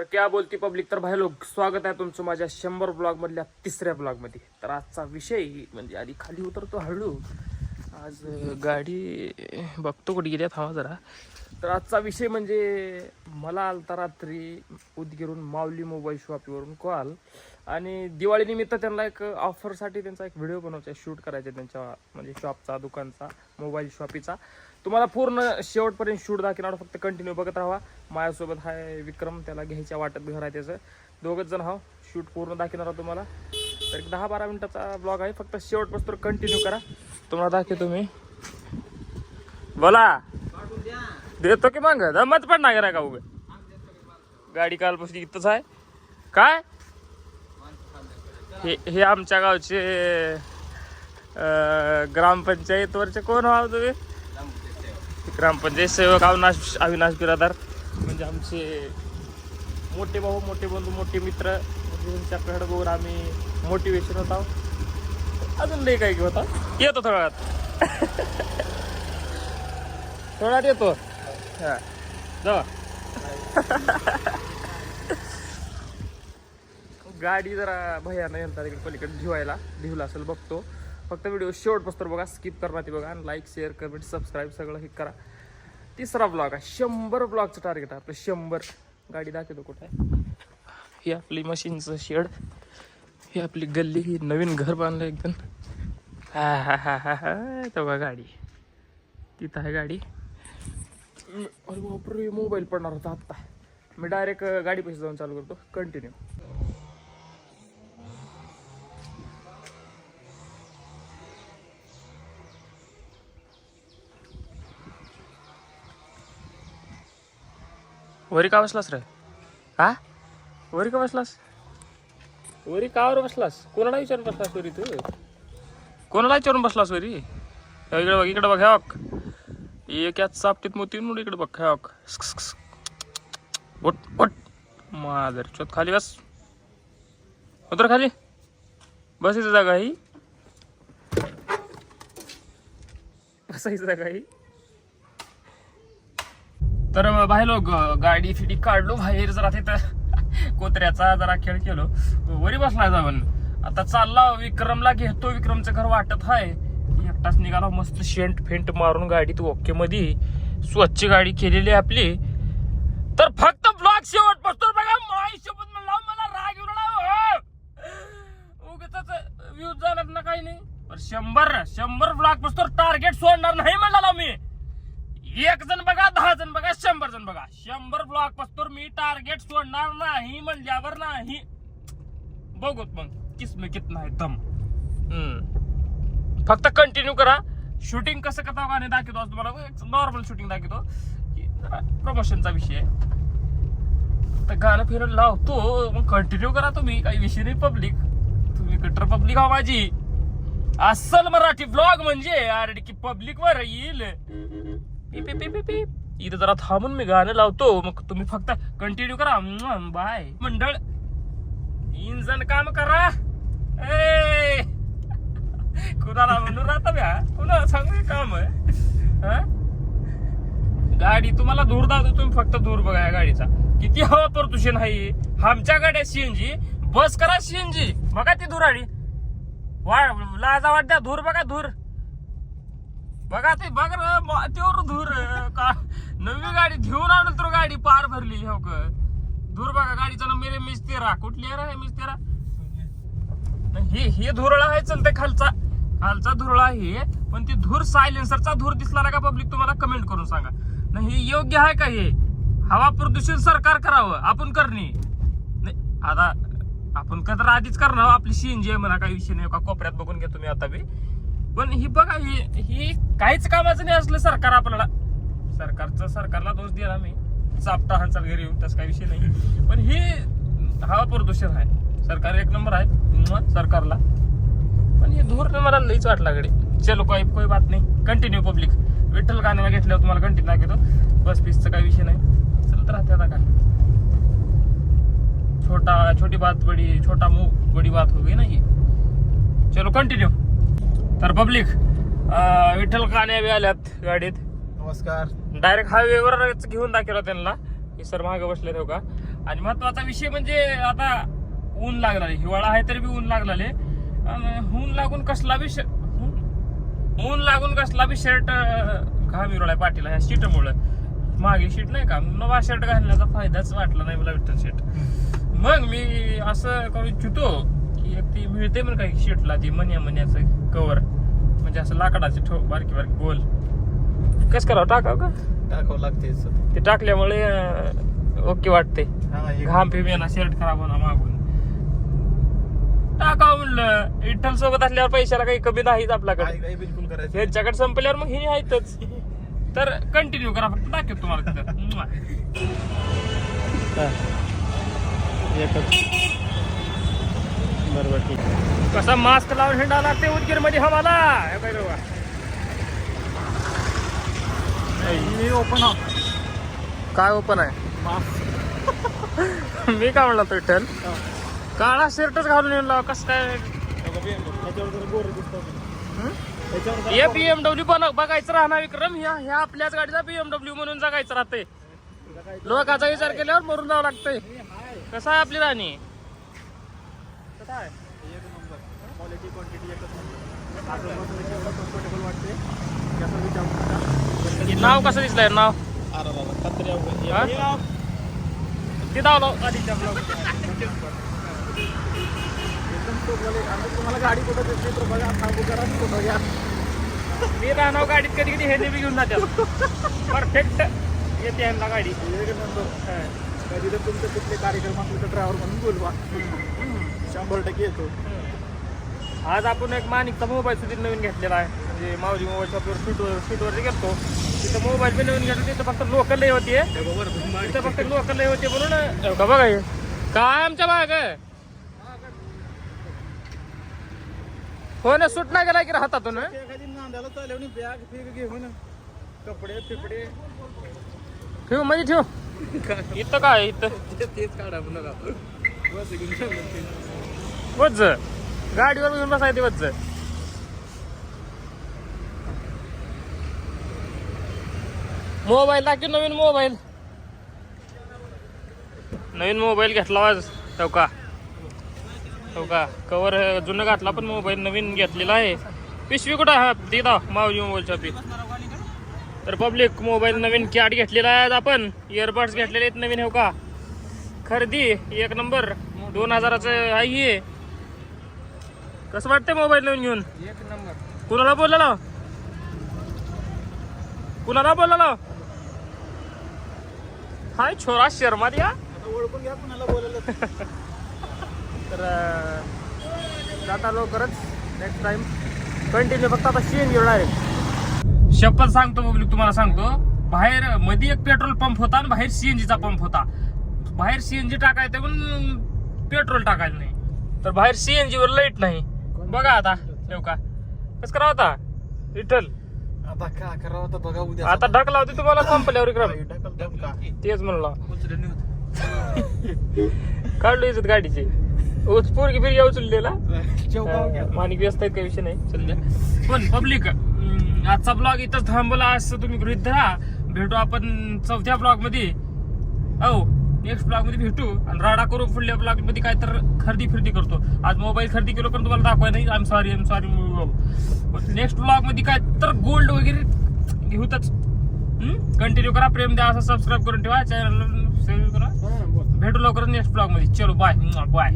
तर क्या बोलती पब्लिक तर भाई लोक स्वागत आहे तुमचं माझ्या शंभर ब्लॉग मधल्या तिसऱ्या ब्लॉगमध्ये. तर आजचा विषय म्हणजे आधी खाली उतरतो हळू. आज गाडी बघतो कुठे गेल्यात थांबा जरा. तर आजचा विषय म्हणजे मला आलता रात्री उदगीरून माऊली मोबाईल शॉपीवरून कॉल आणि दिवाळीनिमित्त त्यांना एक ऑफरसाठी त्यांचा एक व्हिडिओ बनवायचा शूट करायचा त्यांच्या म्हणजे शॉपचा दुकानचा मोबाईल शॉपीचा तुम्हाला पूर्ण शेवटपर्यंत शूट दाखवणार फक्त कंटिन्यू बघत राहा. माझ्यासोबत हाय विक्रम त्याला घ्यायच्या वाटत घर आहे त्याचं. दोघंच जण हा शूट पूर्ण दाखवणार आहोत तुम्हाला. तर एक दहा बारा मिनिटाचा ब्लॉग आहे. फक्त शेवटपासून कंटिन्यू करा. तुम्हाला दाखवतो मी. बोला. देतो की मग? दमत पण नाही का उभे गाडी कालपासून इथंच आहे. काय? हे हे आमच्या गावचे ग्रामपंचायतवरचे कोण व्हाव तुम्ही? ग्रामपंचायत सेवक अविनाश अविनाश बिरादार. म्हणजे आमचे मोठे भाऊ मोठे बंधू मोठे मित्र म्हणजे त्यांच्याकडे बघून आम्ही मोटिवेशन होत. आहोत अजून लई काही होता येतो थोड्या वेळात. थोड्या वेळात येतो. हां. जा. गाडी जरा भैयानं येतात तिकडे पलीकडे ठेवायला ठेवला असेल बघतो. फक्त व्हिडिओ शेवटपासून बघा स्किप करणार ती बघा. आणि लाईक शेअर कमेंट सबस्क्राईब सगळं हे करा. तिसरा ब्लॉग आहे. शंभर ब्लॉगचं टार्गेट आहे आपलं. शंभर. गाडी दाखवतो कुठं आहे. ही आपली मशीनचं शेड ही आपली गल्ली. ही नवीन घर बांधलं एकदम. हा हा हा हा हा. तो बघा गाडी. तिथं आहे गाडी. अरे बापरे मोबाईल पडणार होता आत्ता. मी डायरेक्ट गाडी पैसे जाऊन चालू करतो. कंटिन्यू वरी का बसलास रे? हा? वरी का बसलास? वरी कावर बसलास? कोणाला विचारून बसलास वरी तू? कोणाला विचारून बसलास वरी? इकडे बघ इकडे बघ ह्या बघ. एक यात सापटीत मोती म्हणून इकडे बघ ह्या बघ. उठ उठ. मादर चोत खाली बस. उतर खाली. बसायची जागा ही. बसायची जागा ही. तर बाहेर लोक गाडी फिडी काढलो बाहेर जरा तिथं कोत्र्याचा जरा खेळ केलो. वरी बसला जाऊन. आता चालला विक्रमला घेतो. विक्रमचं घर वाटत आहे एकटाच निघाला मस्त शेंट फेंट मारून गाडीत ओके मध्ये स्वच्छ गाडी केलेली आहे आपली. तर फक्त ब्लॉग शेवट बसतो बघा माय सोबत म्हणला मला राग येऊ लागला उगच व्ह्यूज जाणार ना काही नाही. पण शंभर शंभर ब्लॉग बसतो टार्गेट सोडणार नाही म्हणाला मी. एक जण बघा दहा जण बघा शंभर जण बघा. शंभर ब्लॉक पस्तोर मी टार्गेट सोडणार नाही म्हणल्यावर नाही. बघूत मग किसमे कितना आहे दम फक्त कंटिन्यू करा. शूटिंग कसं करता गाणे दाखवतो आज तुम्हाला. नॉर्मल शूटिंग दाखवतो. प्रमोशनचा विषय आहे. तर गाणं फिरून लावतो. मग कंटिन्यू करा तुम्ही. काही विषय नाही पब्लिक तुम्ही कटर पब्लिक हा माझी. अस्सल मराठी ब्लॉग म्हणजे आरडी की पब्लिक वर येईल. पी पी पी पी पी इथं जरा थांबून मी गाणं लावतो. मग तुम्ही फक्त कंटिन्यू करा. बाय. मंडळ इंजन काम करा. ए! कुणाला म्हणून राहता ब्या कुणाला सांगू काम आहे गाडी तुम्हाला धूर दाखवतो तुम्ही फक्त धूर बघा या गाडीचा. किती हवा प्रदूषण आहे आमच्या गाड्या सीएनजी बस करा सीएनजी बघा ती धुराडी. वा लाजा वाटत्या धूर बघा धूर. बघा ते बघ रे, ब- धूर का नवी गाडी घेऊन आणलं तर गाडी पार भरली हो का? धूर बघा गाडीचा नंबर एम मिस तेरा कुठली आहे एम एस तेरा हे हे धुरळा आहे चलते खालचा खालचा धुरळा आहे पण ती धूर सायलेन्सरचा धूर दिसला ना का पब्लिक तुम्हाला कमेंट करून सांगा. नाही हे योग्य आहे का हे? हवा प्रदूषण सरकार करावं आपण करणे. नाही आता आपण का तर आधीच करणार आपली सीएनजी आहे म्हणा काही विषय नाही का कोपऱ्यात बघून घ्या तुम्ही आता बी. पण ही बघा ही ही काहीच कामाचं नाही असलं सरकार आपल्याला. सरकारचं सरकारला दोष दिला मी. चापटा हांचाल घरी येऊन तसं काही विषय नाही. पण ही हवा प्रदूषण आहे. सरकार एक नंबर आहे मुआ, सरकारला. पण हे धूर मला लईच वाटला कडे चलो काही कोई बात नाही. कंटिन्यू पब्लिक विठ्ठल गाण्याला घेतल्यावर तुम्हाला कंटिन्यू दाखवतो बस पीसचा काही विषय नाही. चलत राहते आता काय. छोटा छोटी बात बडी छोटा मुंह बडी बात हो गई ना ये चलो कंटिन्यू तर पब्लिक विठ्ठल बी आल्यात गाडीत. नमस्कार. डायरेक्ट हायवेवर घेऊन दाखवला त्यांना. हे सर मागे बसले हो का? आणि महत्त्वाचा विषय म्हणजे आता ऊन लागला हिवाळा आहे तरी बी ऊन लागलाले ऊन लागून कसला बी ऊन- लागून कसला बी शर्ट घाम विरवलाय पाठीला ह्या शीटमुळं मागे शीट नाही का? नवा शर्ट घालण्याचा फायदाच वाटला नाही मला विठ्ठल शर्ट मग मी असं करू इच्छितो की एक ती मिळते म्हणून काही शीटला ती मन्या मन्याचं कवर म्हणजे असं लाकडाचे ठो बारकी बारकी गोल. कस करावं टाकाव का? टाकावं लागते ते टाकल्यामुळे ओके वाटते घाम फिम येणार शर्ट खराब होणार मागून. टाकावं म्हणलं. विठ्ठल सोबत असल्यावर पैशाला काही कमी नाहीच आपल्याकडे. बिलकुल करायचं. यांच्याकडे संपल्यावर मग हे आहेतच. तर कंटिन्यू करा फक्त दाखवतो तुम्हाला बरोबर ठीक कसा मास्क लावून हिंडा लागते उदगीरमध्ये हवाला? हे काय बघा. मी ओपन काय ओपन आहे? मी काय म्हणला विठ्ठल काळा शर्टच घालून येऊन लावा कसं काय? हं? बीएमडब्ल्यू पण बघायचं राहणार विक्रम ह्या ह्या आपल्याच गाडीचा बीएमडब्ल्यू म्हणून जगायचं राहते लोकांचा विचार केल्यावर मरून जावं लागतंय. कसं आहे आपली राणी? आहे एक नंबर. क्वालिटी क्वांटिटी एकच नंबर. एवढं कम्फर्टेबल वाटते विचार नाव कसं दिसलंय? नाव? अरे बाबा खत्री अवघड. आप- ते दावलं आधीच्या ब्लॉग एकदम तुम्हाला गाडी कुठं दिसली तर बघा थांबू करा फोटो घ्या. मी राहणार गाडीत कधी कधी हे नेहमी घेऊन जातात परफेक्ट येते यांना गाडी. एक नंबर. कधी तर तुमचे कुठले कार्यक्रम असले तर ड्रायव्हर म्हणून बोलवा. शंभर टक्के येतो. आज आपण एक मानिकचा मोबाईल सुद्धा नवीन घेतलेला आहे. म्हणजे माऊली मोबाईल शॉपवर शूटवर शूटवरती घेतो. तिथं मोबाईल बी नवीन घेतो. तिथं फक्त लोकल होती तिथं फक्त लोकल होते म्हणून का बघा हे. काय आमच्या भाग हो ना सुट नाही गेला की हातातून एखादी नांद्याला चालवणी बॅग फिग घेऊन कपडे फिपडे. ठेव म्हणजे ठेव. इथं काय इथं? तेच काढा नका बस गाडीवर घेऊन बसायचे वज्ज. मोबाईल टाकी नवीन मोबाईल? नवीन मोबाईल घेतला आज हो का कवर जुनं घातला पण मोबाईल नवीन घेतलेला आहे. पिशवी कुठं हा दिदा मावजी मोबाईलच्या पी तर पब्लिक मोबाईल नवीन कॅट घेतलेला आहे आज आपण. इयरबड्स घेतलेले आहेत नवीन हो का खरेदी एक नंबर. दोन हजाराचं आहे कसं वाटतंय मोबाईल नवीन घेऊन? एक नंबर. कुणाला बोलला कुणाला बोलला हाय छोरा शर्मा द्या. ओळखून घ्या कुणाला बोलायला तर जाता लवकरच. नेक्स्ट टाइम कंटिन्यू फक्त आता सीएनजी डायरेक्ट शपथ सांगतो पब्लिक तुम्हाला सांगतो. बाहेर मध्ये एक पेट्रोल पंप होता आणि बाहेर सीएनजीचा पंप होता. बाहेर सीएनजी टाकायचं पण पेट्रोल टाकायचं नाही. तर बाहेर सीएनजी वर लाइट नाही. बघा आता ठेव का? कसं करा होता विठ्ठल आता का करावं आता बघा उद्या. आता ढकला होती तुम्हाला संपल्यावर ढकल धमका. तेच म्हणलं. उचलून. काढलो इज्जत गाडीची. उच पोरगी फिर उचललेला चौकाव घ्या. माणिक व्यस्त आहेत काही विषय नाही. चल द्या. पण पब्लिक आजचा ब्लॉग इथंच थांबवला असं तुम्ही गृहित धरा. भेटू आपण चौथ्या ब्लॉगमध्ये. हो नेक्स्ट ब्लॉगमध्ये भेटू. आणि राडा करू पुढल्या ब्लॉगमध्ये काय तर खरेदी फिरदी करतो. आज मोबाईल खरेदी केलो पण तुम्हाला दाखवाय नाही. I am sorry I am sorry next ब्लॉगमध्ये काय तर गोल्ड वगैरे घेऊतच. कंटिन्यू करा. प्रेम द्या असं सबस्क्राईब करून ठेवा. चॅनल करा. भेटू लवकरच नेक्स्ट ब्लॉगमध्ये. चलो बाय बाय